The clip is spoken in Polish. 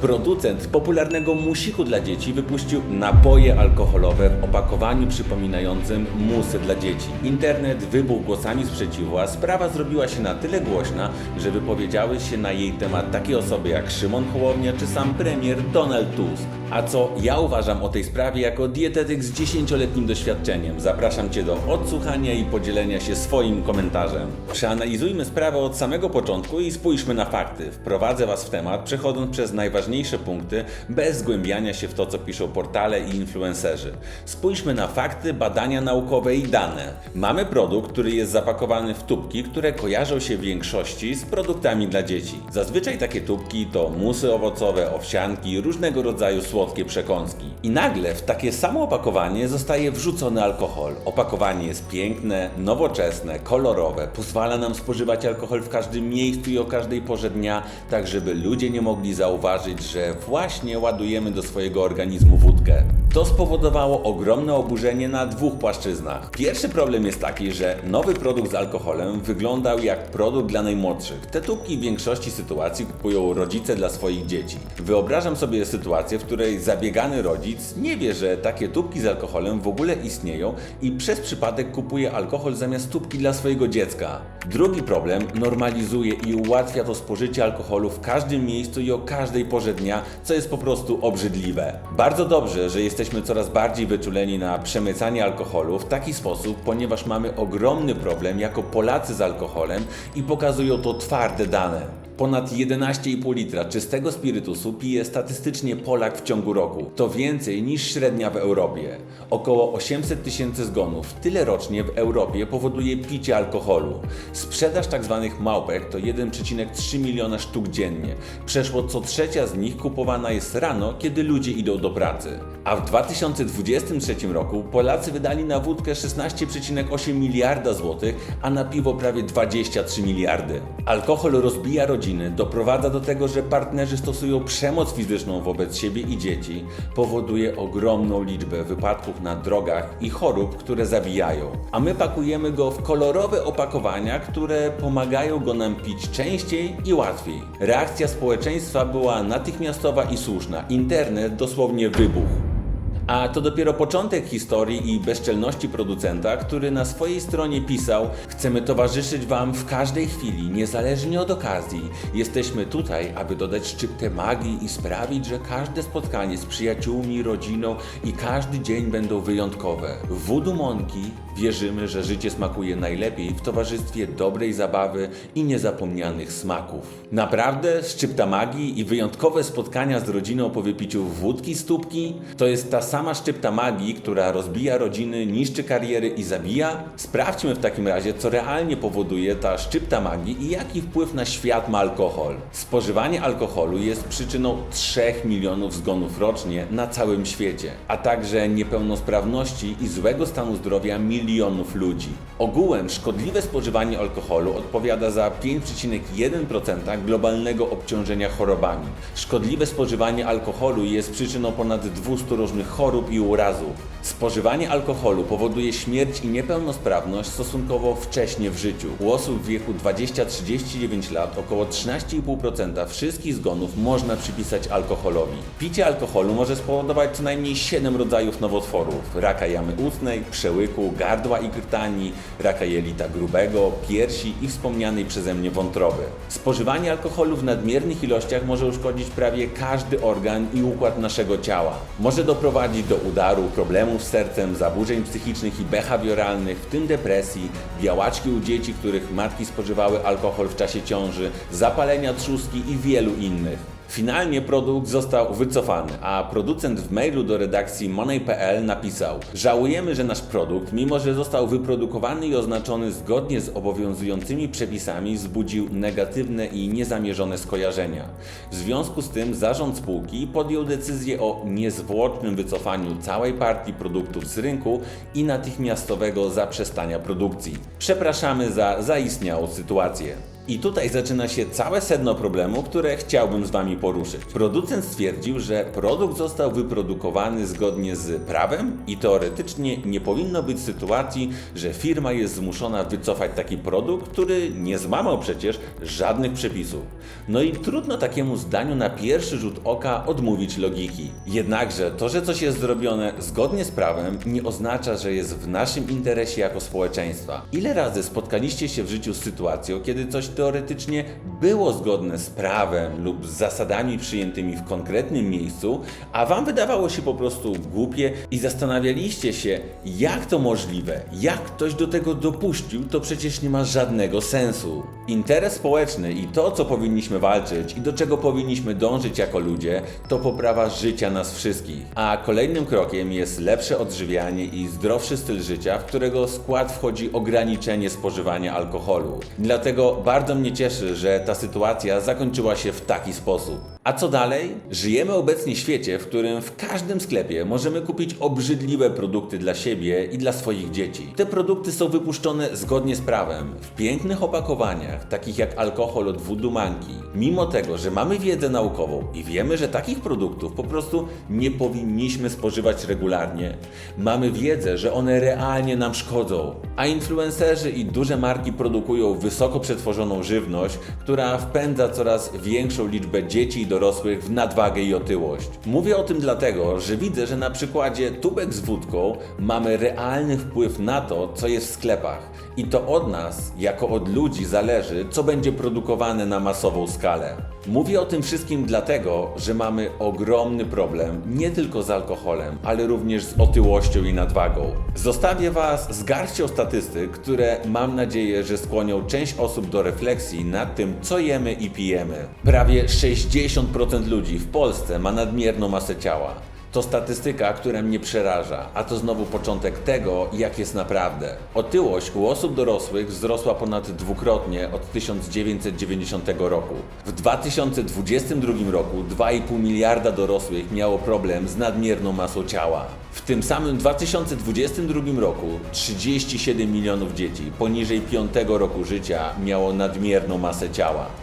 Producent popularnego musiku dla dzieci wypuścił napoje alkoholowe w opakowaniu przypominającym musy dla dzieci. Internet wybuchł głosami sprzeciwu, a sprawa zrobiła się na tyle głośna, że wypowiedziały się na jej temat takie osoby jak Szymon Hołownia czy sam premier Donald Tusk. A co ja uważam o tej sprawie jako dietetyk z 10-letnim doświadczeniem? Zapraszam Cię do odsłuchania i podzielenia się swoim komentarzem. Przeanalizujmy sprawę od samego początku i spójrzmy na fakty. Wprowadzę Was w temat, przechodząc przez najważniejsze punkty, bez zgłębiania się w to, co piszą portale i influencerzy. Spójrzmy na fakty, badania naukowe i dane. Mamy produkt, który jest zapakowany w tubki, które kojarzą się w większości z produktami dla dzieci. Zazwyczaj takie tubki to musy owocowe, owsianki, różnego rodzaju słodkie przekąski. I nagle w takie samo opakowanie zostaje wrzucony alkohol. Opakowanie jest piękne, nowoczesne, kolorowe, pozwala nam spożywać alkohol w każdym miejscu i o każdej porze dnia, tak żeby ludzie nie mogli zauważyć, że właśnie ładujemy do swojego organizmu wódkę. To spowodowało ogromne oburzenie na dwóch płaszczyznach. Pierwszy problem jest taki, że nowy produkt z alkoholem wyglądał jak produkt dla najmłodszych. Te tubki w większości sytuacji kupują rodzice dla swoich dzieci. Wyobrażam sobie sytuację, w której zabiegany rodzic nie wie, że takie tubki z alkoholem w ogóle istnieją i przez przypadek kupuje alkohol zamiast tubki dla swojego dziecka. Drugi problem normalizuje i ułatwia to spożycie alkoholu w każdym miejscu i o każdej porze dnia, co jest po prostu obrzydliwe. Bardzo dobrze, że jesteśmy coraz bardziej wyczuleni na przemycanie alkoholu w taki sposób, ponieważ mamy ogromny problem jako Polacy z alkoholem i pokazują to twarde dane. Ponad 11,5 litra czystego spirytusu pije statystycznie Polak w ciągu roku. To więcej niż średnia w Europie. Około 800 tysięcy zgonów, tyle rocznie w Europie powoduje picie alkoholu. Sprzedaż tzw. małpek to 1,3 miliona sztuk dziennie. Przeszło co trzecia z nich kupowana jest rano, kiedy ludzie idą do pracy. A w 2023 roku Polacy wydali na wódkę 16,8 miliarda złotych, a na piwo prawie 23 miliardy. Alkohol rozbija rodziny, doprowadza do tego, że partnerzy stosują przemoc fizyczną wobec siebie i dzieci, powoduje ogromną liczbę wypadków na drogach i chorób, które zabijają. A my pakujemy go w kolorowe opakowania, które pomagają go nam pić częściej i łatwiej. Reakcja społeczeństwa była natychmiastowa i słuszna. Internet dosłownie wybuchł. A to dopiero początek historii i bezczelności producenta, który na swojej stronie pisał: Chcemy towarzyszyć Wam w każdej chwili, niezależnie od okazji. Jesteśmy tutaj, aby dodać szczyptę magii i sprawić, że każde spotkanie z przyjaciółmi, rodziną i każdy dzień będą wyjątkowe. Voodoo Monki wierzymy, że życie smakuje najlepiej w towarzystwie dobrej zabawy i niezapomnianych smaków. Naprawdę szczypta magii i wyjątkowe spotkania z rodziną po wypiciu wódki z tubki to jest ta sama szczypta magii, która rozbija rodziny, niszczy kariery i zabija? Sprawdźmy w takim razie, co realnie powoduje ta szczypta magii i jaki wpływ na świat ma alkohol. Spożywanie alkoholu jest przyczyną 3 milionów zgonów rocznie na całym świecie, a także niepełnosprawności i złego stanu zdrowia milionów ludzi. Ogółem szkodliwe spożywanie alkoholu odpowiada za 5,1% globalnego obciążenia chorobami. Szkodliwe spożywanie alkoholu jest przyczyną ponad 200 różnych chorób i urazów. Spożywanie alkoholu powoduje śmierć i niepełnosprawność stosunkowo wcześnie w życiu. U osób w wieku 20-39 lat około 13,5% wszystkich zgonów można przypisać alkoholowi. Picie alkoholu może spowodować co najmniej 7 rodzajów nowotworów: raka jamy ustnej, przełyku, gardła i krtani, raka jelita grubego, piersi i wspomnianej przeze mnie wątroby. Spożywanie alkoholu w nadmiernych ilościach może uszkodzić prawie każdy organ i układ naszego ciała. Może doprowadzić do udaru, problemów z sercem, zaburzeń psychicznych i behawioralnych, w tym depresji, białaczki u dzieci, których matki spożywały alkohol w czasie ciąży, zapalenia trzustki i wielu innych. Finalnie produkt został wycofany, a producent w mailu do redakcji Money.pl napisał: Żałujemy, że nasz produkt, mimo że został wyprodukowany i oznaczony zgodnie z obowiązującymi przepisami, wzbudził negatywne i niezamierzone skojarzenia. W związku z tym zarząd spółki podjął decyzję o niezwłocznym wycofaniu całej partii produktów z rynku i natychmiastowego zaprzestania produkcji. Przepraszamy za zaistniałą sytuację. I tutaj zaczyna się całe sedno problemu, które chciałbym z Wami poruszyć. Producent stwierdził, że produkt został wyprodukowany zgodnie z prawem i teoretycznie nie powinno być sytuacji, że firma jest zmuszona wycofać taki produkt, który nie złamał przecież żadnych przepisów. No i trudno takiemu zdaniu na pierwszy rzut oka odmówić logiki. Jednakże to, że coś jest zrobione zgodnie z prawem, nie oznacza, że jest w naszym interesie jako społeczeństwa. Ile razy spotkaliście się w życiu z sytuacją, kiedy coś teoretycznie było zgodne z prawem lub z zasadami przyjętymi w konkretnym miejscu, a wam wydawało się po prostu głupie i zastanawialiście się, jak to możliwe, jak ktoś do tego dopuścił, to przecież nie ma żadnego sensu. Interes społeczny i to, co powinniśmy walczyć i do czego powinniśmy dążyć jako ludzie, to poprawa życia nas wszystkich. A kolejnym krokiem jest lepsze odżywianie i zdrowszy styl życia, w którego skład wchodzi ograniczenie spożywania alkoholu. Dlatego bardzo mnie cieszy, że ta sytuacja zakończyła się w taki sposób. A co dalej? Żyjemy obecnie w świecie, w którym w każdym sklepie możemy kupić obrzydliwe produkty dla siebie i dla swoich dzieci. Te produkty są wypuszczone zgodnie z prawem, w pięknych opakowaniach, takich jak alkohol od Voodoo Monkey. Mimo tego, że mamy wiedzę naukową i wiemy, że takich produktów po prostu nie powinniśmy spożywać regularnie, mamy wiedzę, że one realnie nam szkodzą. A influencerzy i duże marki produkują wysoko przetworzoną żywność, która wpędza coraz większą liczbę dzieci i dorosłych w nadwagę i otyłość. Mówię o tym dlatego, że widzę, że na przykładzie tubek z wódką mamy realny wpływ na to, co jest w sklepach. I to od nas, jako od ludzi, zależy, co będzie produkowane na masową skalę. Mówię o tym wszystkim dlatego, że mamy ogromny problem nie tylko z alkoholem, ale również z otyłością i nadwagą. Zostawię Was z garścią statystyk, które mam nadzieję, że skłonią część osób do refleksji nad tym, co jemy i pijemy. Prawie 60% ludzi w Polsce ma nadmierną masę ciała. To statystyka, która mnie przeraża, a to znowu początek tego, jak jest naprawdę. Otyłość u osób dorosłych wzrosła ponad dwukrotnie od 1990 roku. W 2022 roku 2,5 miliarda dorosłych miało problem z nadmierną masą ciała. W tym samym 2022 roku 37 milionów dzieci poniżej 5 roku życia miało nadmierną masę ciała.